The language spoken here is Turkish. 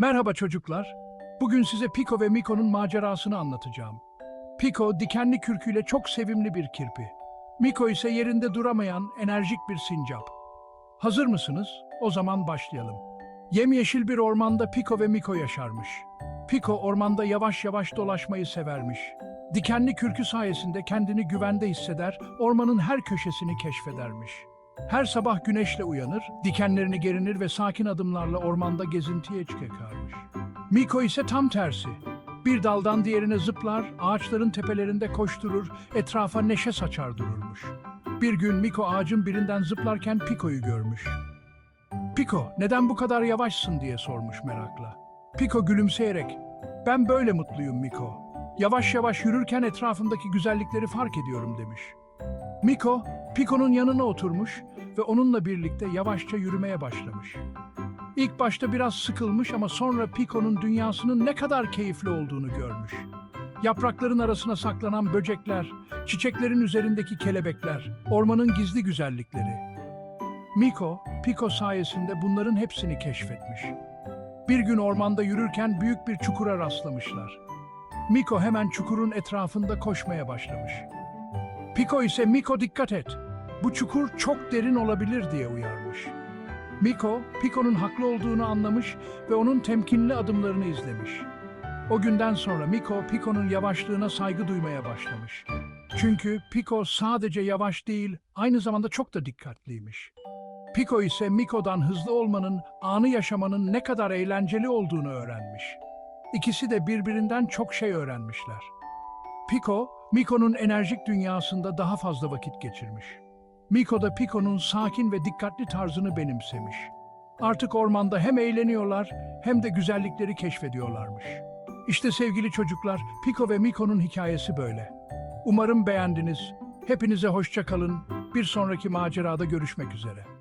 Merhaba çocuklar. Bugün size Pico ve Miko'nun macerasını anlatacağım. Pico dikenli kürküyle çok sevimli bir kirpi. Miko ise yerinde duramayan enerjik bir sincap. Hazır mısınız? O zaman başlayalım. Yemyeşil bir ormanda Pico ve Miko yaşarmış. Pico ormanda yavaş yavaş dolaşmayı severmiş. Dikenli kürkü sayesinde kendini güvende hisseder, ormanın her köşesini keşfedermiş. Her sabah güneşle uyanır, dikenlerini gerinir ve sakin adımlarla ormanda gezintiye çıkarmış. Miko ise tam tersi. Bir daldan diğerine zıplar, ağaçların tepelerinde koşturur, etrafa neşe saçar dururmuş. Bir gün Miko ağacın birinden zıplarken Piko'yu görmüş. Piko, neden bu kadar yavaşsın diye sormuş merakla. Piko gülümseyerek, ben böyle mutluyum Miko. Yavaş yavaş yürürken etrafımdaki güzellikleri fark ediyorum demiş. Miko, Piko'nun yanına oturmuş ve onunla birlikte yavaşça yürümeye başlamış. İlk başta biraz sıkılmış ama sonra Piko'nun dünyasının ne kadar keyifli olduğunu görmüş. Yaprakların arasına saklanan böcekler, çiçeklerin üzerindeki kelebekler, ormanın gizli güzellikleri. Miko, Piko sayesinde bunların hepsini keşfetmiş. Bir gün ormanda yürürken büyük bir çukura rastlamışlar. Miko hemen çukurun etrafında koşmaya başlamış. Piko ise Miko dikkat et. Bu çukur çok derin olabilir diye uyarmış. Miko, Piko'nun haklı olduğunu anlamış ve onun temkinli adımlarını izlemiş. O günden sonra Miko, Piko'nun yavaşlığına saygı duymaya başlamış. Çünkü Piko sadece yavaş değil, aynı zamanda çok da dikkatliymiş. Piko ise Miko'dan hızlı olmanın, anı yaşamanın ne kadar eğlenceli olduğunu öğrenmiş. İkisi de birbirinden çok şey öğrenmişler. Pico, Miko'nun enerjik dünyasında daha fazla vakit geçirmiş. Miko da Pico'nun sakin ve dikkatli tarzını benimsemiş. Artık ormanda hem eğleniyorlar hem de güzellikleri keşfediyorlarmış. İşte sevgili çocuklar, Pico ve Miko'nun hikayesi böyle. Umarım beğendiniz. Hepinize hoşça kalın. Bir sonraki macerada görüşmek üzere.